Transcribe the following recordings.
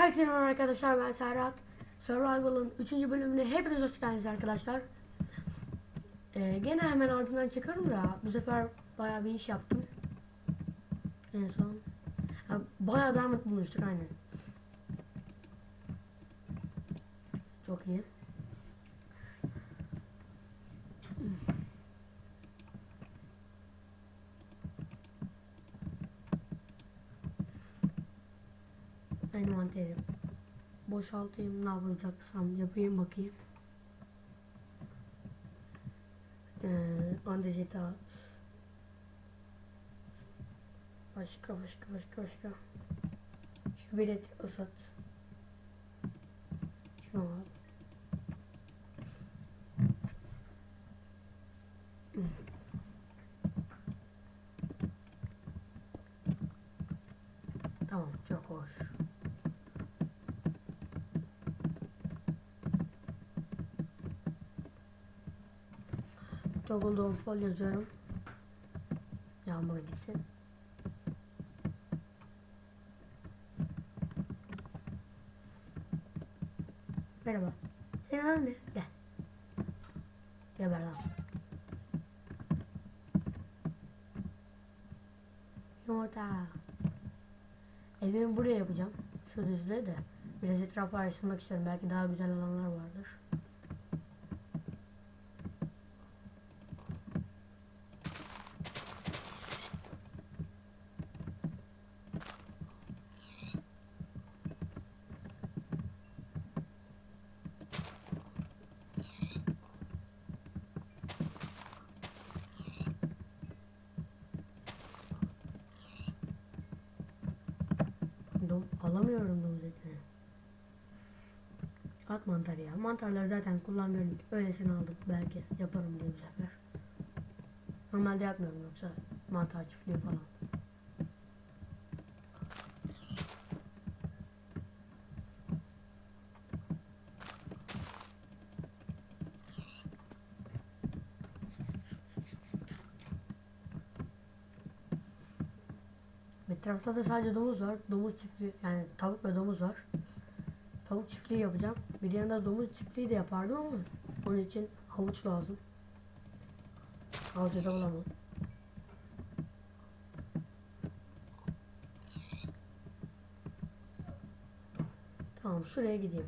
Herkese merhaba arkadaşlar ben Serhat. Survival'ın 3. bölümüne hepiniz hoş geldiniz arkadaşlar. Ee, gene hemen ardından çıkarım da bu sefer bayağı bir iş yaptım. En son. Ha, bayağı diamond bulmuştuk aynen. Çok iyi. Envanterim. Boşaltayım ne yapacaksam yapayım bakayım. Ee, andezit at. Başka başka başka başka. Şu bilet ısıt. Şunu al. Hmm. Tamam çok hoş. Toggle'da fol yazıyorum. Yağmur gitsin. Merhaba. Senin adın ne? Gel. Geber lan. Yumurta. Evimi buraya yapacağım. Şu düzlüğe de. Biraz etrafı araştırmak istiyorum. Belki daha güzel alanlar vardır. Dom alamıyorum domuz etini. At mantarı ya. Mantarları zaten kullanmıyorum. Öylesine aldım. Belki yaparım diye bu sefer. Normalde yapmıyorum yoksa mantar çiftliği falan. Etrafta da sadece domuz var. Domuz çiftliği yani tavuk ve domuz var. Tavuk çiftliği yapacağım. Bir yandan domuz çiftliği de yapardım ama onun için havuç lazım. Havucu da bulamam. Tamam şuraya gideyim.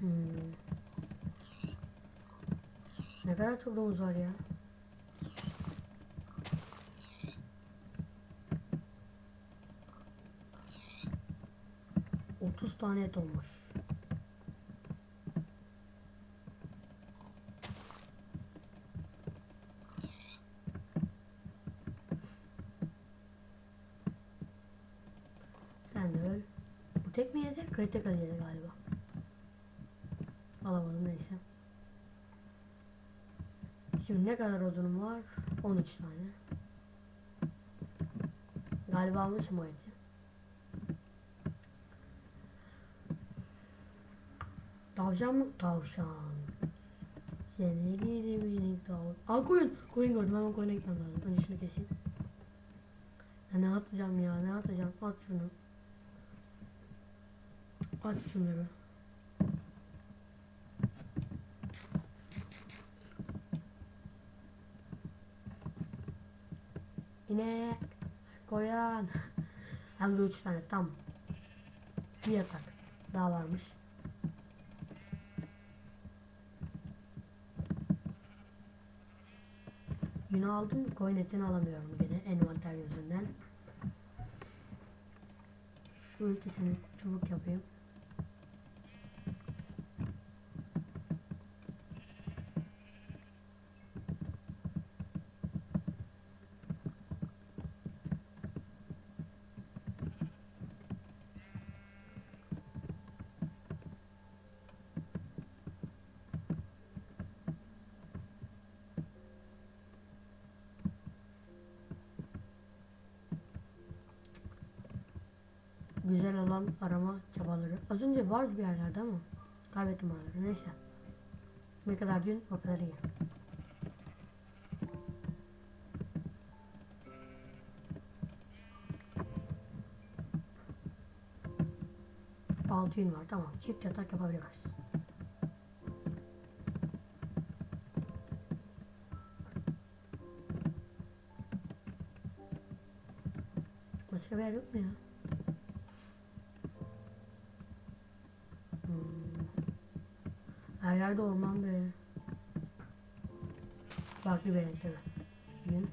Hmm. Ne kadar domuz var ya. Otuz tane et olmuş. Sen de öl. Bu tek mi yedi? Kritik yedi galiba. Alamadım neyse. Şimdi ne kadar odunum var? 13 tane. Galiba almışım o eti. Tavşan mı? Tavşan. Seni gidi minik tavşan. Aa koyun. Koyun gördüm. Hemen koyuna gitmem lazım. Önce şunu keseyim. Ya ne atacağım ya? Ne atacağım? At şunu. At şunları. İnek, koyan. Hem de üç tane tam. Bir yatak. Daha varmış. Yine aldım. Koyun etini alamıyorum gene envanter yüzünden. Şu ikisini çubuk yapayım. Vardı bir yerlerde ama kaybettim oraları. Neyse. Ne kadar gün o kadar iyi. Altı gün var tamam. Çift yatak yapabiliriz. Başka bir yer yok mu ya? Hmm. Her yerde orman be. Farklı bir renkte. Gün.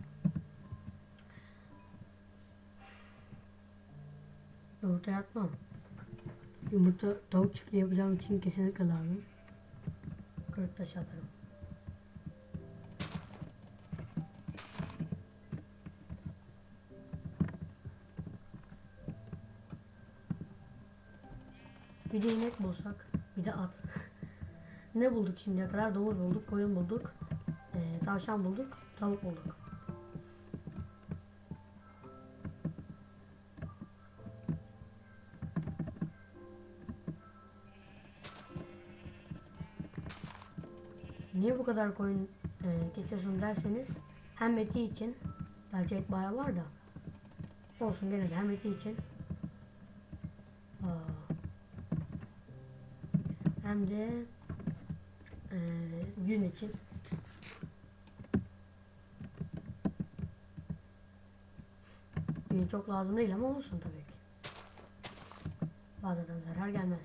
Yumurta yapmam. Yumurta tavuk çiftliği yapacağım için kesinlikle lazım. Kırık taş atarım. Bir de inek bulsak, bir de at. Ne bulduk şimdiye kadar? Domuz bulduk, koyun bulduk, eee, tavşan bulduk, tavuk bulduk. Niye bu kadar koyun eee kesiyorsun derseniz hem eti için, gerçi et bayağı var da olsun gene de hem eti için Aa, hem de eee, gün için gün çok lazım değil ama olsun tabii ki. Bazen zarar gelmez.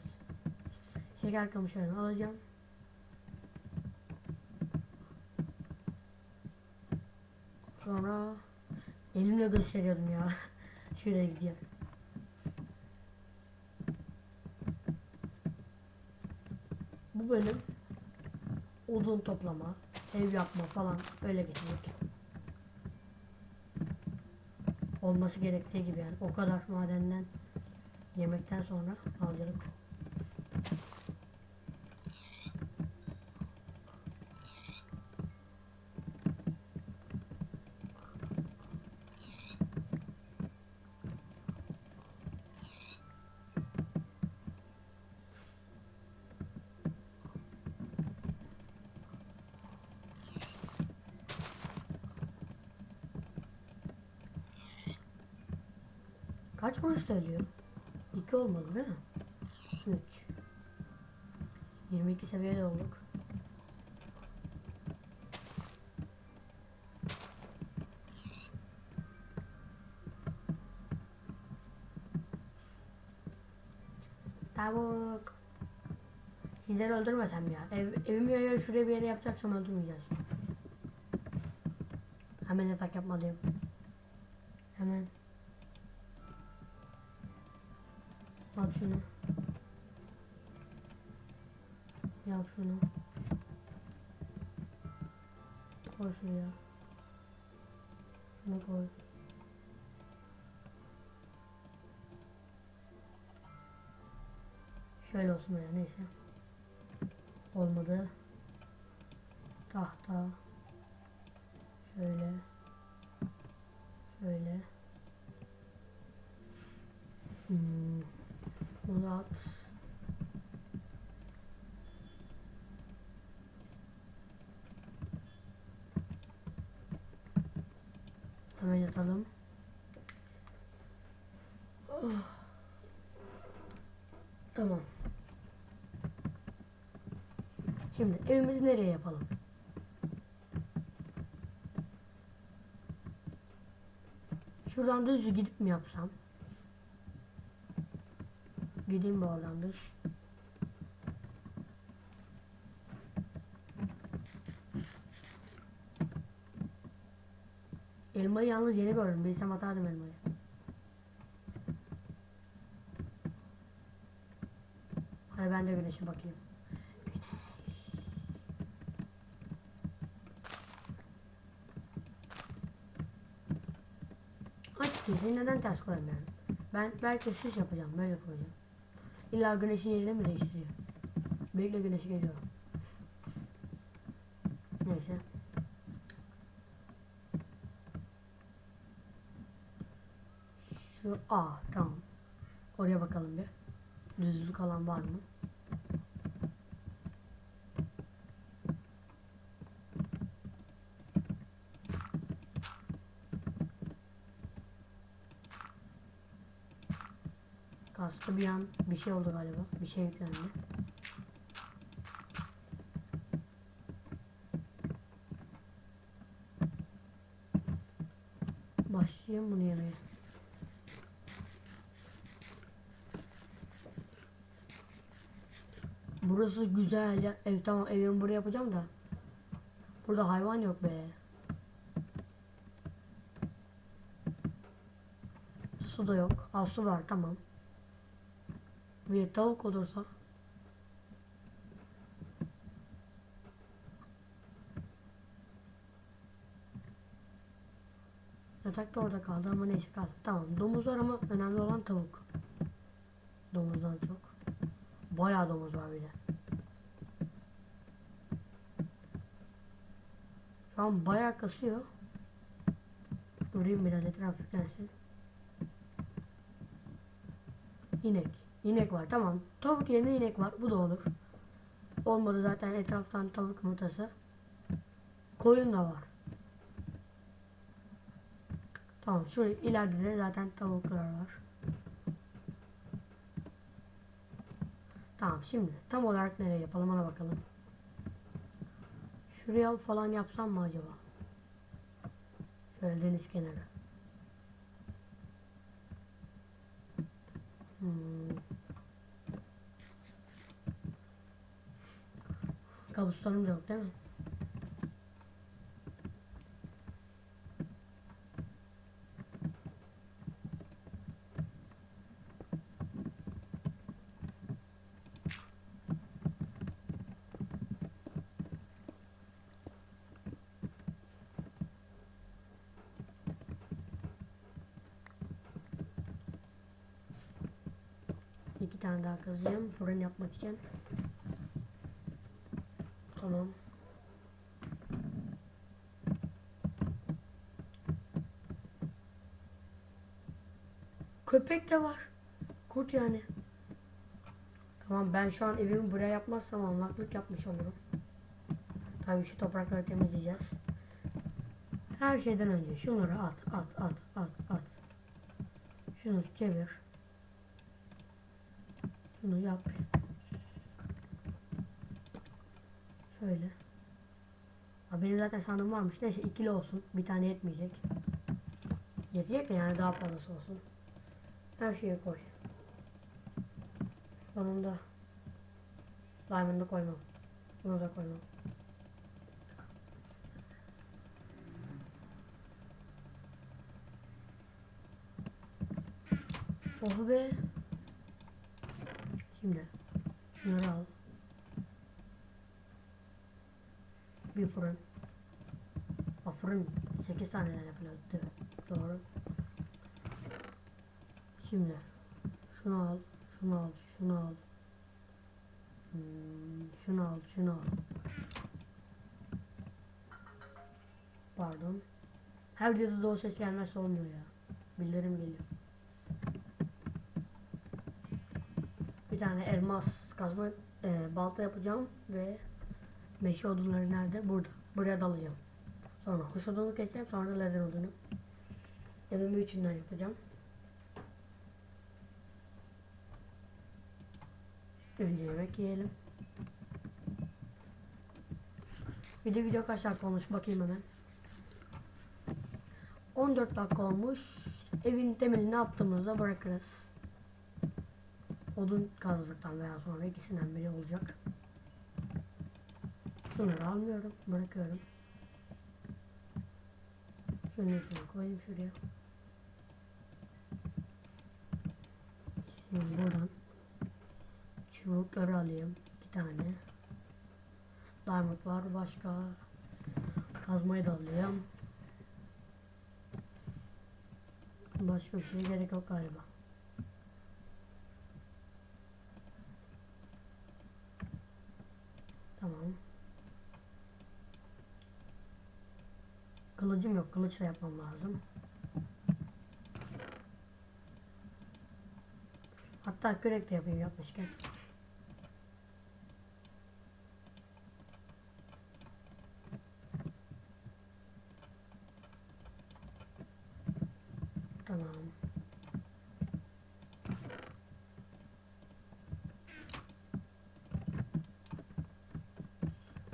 Şeker kamışlarını alacağım. Sonra elimle gösteriyordum ya. Şuraya gideceğim. Bu bölüm odun toplama, ev yapma falan öyle geçecek. Olması gerektiği gibi yani. O kadar madenden yemekten sonra avcılık. Kaç kuruş söylüyor? 2 olmalı değil mi? 3 22 seviyede olduk. Tavuk. Sizleri öldürmesem ya. Ev, evimi ya şuraya bir yere yapacaksam öldürmeyeceğiz. Hemen yatak yapmalıyım. Hemen. Al şunu. Yap şunu. Koy şuraya. Şunu koy. Şöyle olsun böyle neyse. Olmadı. Tahta. Şöyle. Şöyle. Hmm. At. Hemen yatalım. Oh. Tamam. Şimdi evimizi nereye yapalım? Şuradan düz gidip mi yapsam? Oradan düz? Elmayı yalnız yeni gördüm. Bilsem atardım elmayı. Hadi ben de güneşe bakayım. Aç çizgi neden ters yani? Ben belki süs yapacağım. Böyle koyacağım. İlla güneşin yerini mi değiştiriyor? Bekle güneşi geliyor. Neyse. Şu A tamam. Oraya bakalım bir. Düzlük alan var mı? Bir an bir şey oldu galiba. Bir şey yüklendi. Başlayayım bunu yemeye. Burası güzel. Ev tamam evimi buraya yapacağım da. Burada hayvan yok be. Su da yok. Aa su var tamam. Bir tavuk olursa. Yatak da orada kaldı ama neyse kaldı. Tamam domuz var ama önemli olan tavuk. Domuzdan çok. Bayağı domuz var bir de. Şu an bayağı kasıyor. Durayım biraz etraf yüklensin. İnek. İnek var tamam. Tavuk yerine inek var. Bu da olur. Olmadı zaten etraftan tavuk yumurtası. Koyun da var. Tamam şuraya ileride de zaten tavuklar var. Tamam şimdi tam olarak nereye yapalım ona bakalım. Şuraya falan yapsam mı acaba? Şöyle deniz kenarı. Hmm. Kabuslarım da yok değil mi? İki tane daha kazıyım fırın yapmak için. Tamam. Köpek de var. Kurt yani. Tamam ben şu an evimi buraya yapmazsam anlaklık yapmış olurum. Tabii şu toprakları temizleyeceğiz. Her şeyden önce şunları at at at at at. Şunu çevir. Şunu yap. Şöyle. Ha, benim zaten sandığım varmış. Neyse ikili olsun. Bir tane yetmeyecek. Yetecek de yani daha fazlası olsun. Her şeyi koy. Sonunda Diamond'ı koymam. Bunu da koymam. Oh be. Şimdi şunları al. Bir fırın. O fırın 8 taneden yapılıyor? Doğru. Şimdi şunu al, şunu al, şunu al. Hmm, şunu al, şunu al. Pardon. Her videoda da o ses gelmezse olmuyor ya. Bildirim geliyor. Bir tane elmas kazma e, balta yapacağım ve meşe odunları nerede? Burada. Buraya dalacağım. Sonra kuş odunu keseceğim. Sonra da leather odunu. Evimi üçünden yapacağım. Önce yemek yiyelim. Bir de video kaç dakika olmuş bakayım hemen. 14 dakika olmuş. Evin temelini attığımızda bırakırız. Odun kazdıktan veya sonra ikisinden biri olacak. Şunları almıyorum. Bırakıyorum. Şunu koyayım şuraya. Şimdi buradan çubukları alayım. iki tane. Diamond var başka. Kazmayı da alayım. Başka bir şey gerek yok galiba. Tamam. Kılıcım yok. Kılıçla yapmam lazım. Hatta kürek de yapayım yapmışken. Tamam.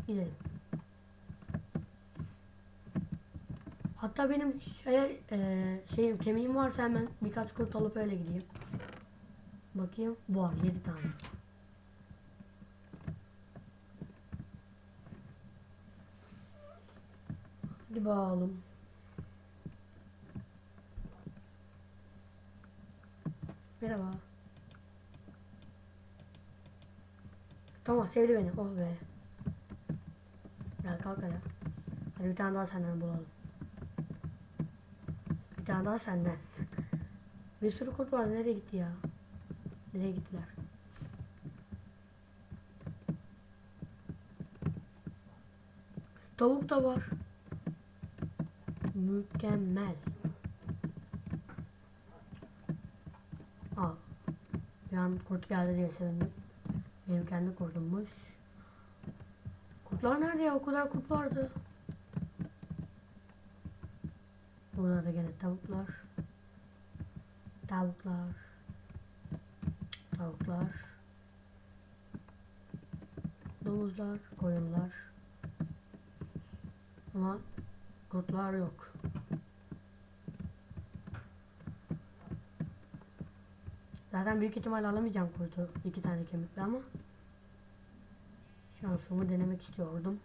Gidelim. Hatta benim şey, e, şeyim kemiğim varsa hemen birkaç kurt alıp öyle gideyim. Bakayım. Var 7 tane. Hadi bakalım. Tamam sevdi beni. Oh be. Gel kalk ayağa. Hadi bir tane daha senden bulalım. Bir tane daha senden. bir sürü kurt var. Nereye gitti ya? Nereye gittiler? Tavuk da var. Mükemmel. Al. Bir an kurt geldi diye sevindim. Benim kendi kurtummuş. Kurtlar nerede ya? O kadar kurt vardı. Burada da gene tavuklar. Tavuklar. Tavuklar. Domuzlar, koyunlar. Ama kurtlar yok. Zaten büyük ihtimal alamayacağım kurtu. iki tane kemikli ama şansımı denemek istiyordum.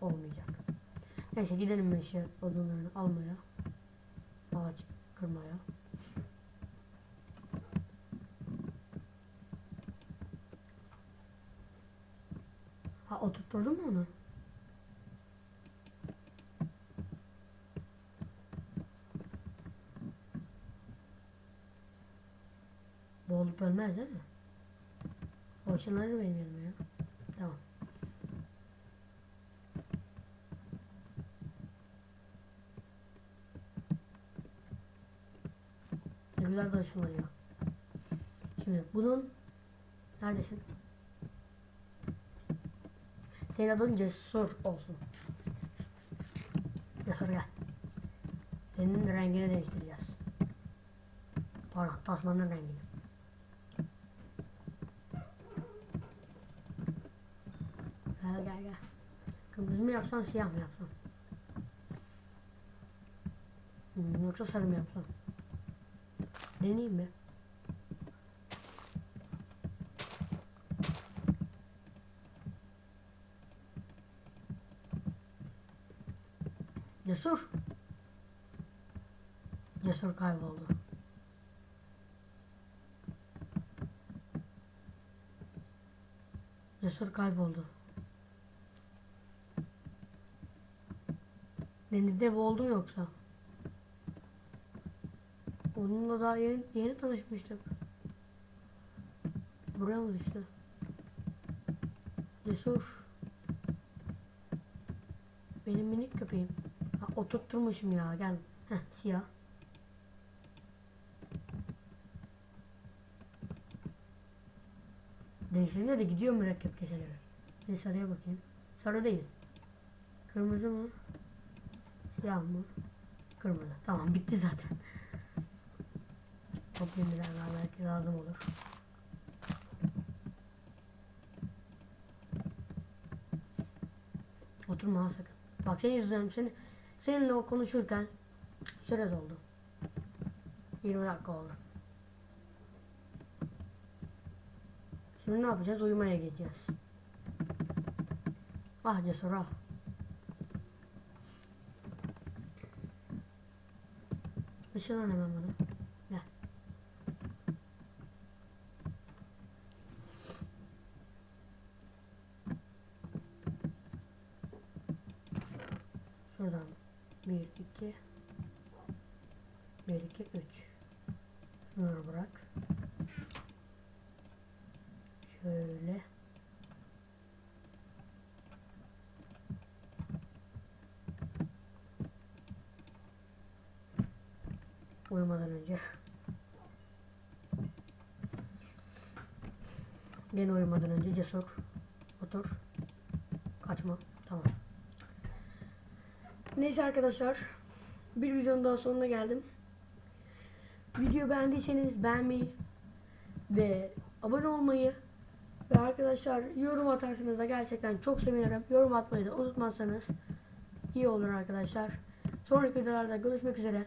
Olmayacak. Neyse gidelim meşe odunlarını almaya. Ağaç kırmaya. Ha oturtturdun mu onu? Boğulup ölmez değil mi? Işınları benim yanıma ya. Tamam. Ne güzel de. Şimdi bunun neredesin? Senin adın Cesur olsun. Cesur gel. Senin rengini değiştireceğiz. Pardon tasmanın rengini. Gel gel gel. Kırmızı mı yapsan siyah mı yapsan? Hmm, yoksa sarı mı yapsan? Deneyeyim mi? Cesur. Cesur kayboldu. Cesur kayboldu. Denizde boğuldu mu yoksa? Onunla daha yeni, yeni tanışmıştık. Buraya mı düştü? Cesur. Benim minik köpeğim. Ha, oturtturmuşum ya gel. Heh siyah. Değişince de gidiyor mürekkep keseleri. Bir sarıya bakayım. Sarı değil. Kırmızı mı? Mı? Kırmızı. Tamam bitti zaten. Toplayayım biraz daha belki lazım olur. Oturma sakın. Bak senin yüzünden seni, seninle o konuşurken süre doldu. 20 dakika oldu. Şimdi ne yapacağız? Uyumaya gideceğiz. Ah cesur ah. Işınlan hemen bana. Gel. Şuradan. Bir, iki. Bir, iki, üç. Şunları bırak. Şöyle. Uyumadan önce. Gene uyumadan önce cesur. Otur. Kaçma. Tamam. Neyse arkadaşlar. Bir videonun daha sonuna geldim. Video beğendiyseniz beğenmeyi ve abone olmayı Ve arkadaşlar yorum atarsanız da gerçekten çok sevinirim. Yorum atmayı da unutmazsanız iyi olur arkadaşlar. Sonraki videolarda görüşmek üzere.